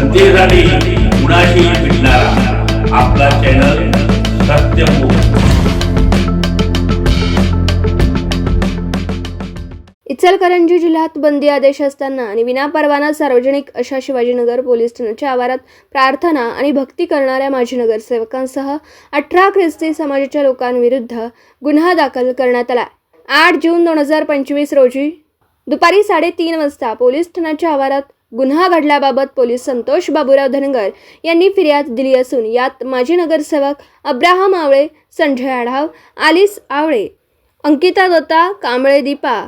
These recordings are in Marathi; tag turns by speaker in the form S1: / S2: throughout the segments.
S1: जनतेसाठी कुणाशी भेटणारा. आपला चॅनल
S2: इचलकरंजी जिल्ह्यात बंदी आदेश असताना आणि विनापरवाना सार्वजनिक अशा शिवाजीनगर पोलीस ठाण्याच्या आवारात प्रार्थना आणि भक्ती करणाऱ्या माजी नगरसेवकांसह अठरा ख्रिस्ती समाजाच्या लोकांविरुद्ध गुन्हा दाखल करण्यात आला. आठ जून दोन हजार पंचवीस रोजी दुपारी साडेतीन वाजता पोलीस ठाण्याच्या आवारात गुन्हा घडल्याबाबत पोलीस संतोष बाबूराव धनगर यांनी फिर्याद दिली असून यात माजी नगरसेवक Abraham Awale Sanjay Adhav Alice Awale Ankita Datta Kamble Deepa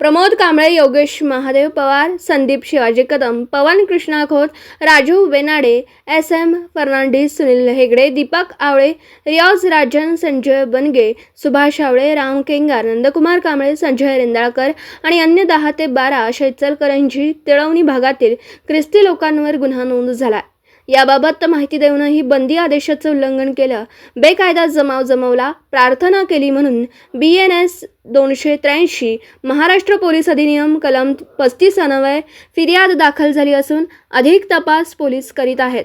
S2: Pramod Kamble Yogesh Mahadev Pawar Sandeep Shivaji Kadam Pawan Krishna Khot Raju Venade S M Fernandes Sunil Hegde Deepak Awale Riyaz Rajan Sanjay बनगे सुभाष आवळे राम केंगार नंदकुमार कांबळे संजय रेंदाळकर आणि अन्य दहा ते बारा अशा इचलकरंजी तिळवणी भागातील ख्रिस्ती लोकांवर गुन्हा नोंद झाला. याबाबत माहिती देऊनही बंदी आदेशाचं उल्लंघन केलं. बेकायदा जमाव जमवला प्रार्थना केली म्हणून बी एन एस दोनशे त्र्याऐंशी महाराष्ट्र पोलीस अधिनियम कलम पस्तीस अन्वये फिर्याद दाखल झाली असून अधिक तपास पोलीस करीत आहेत.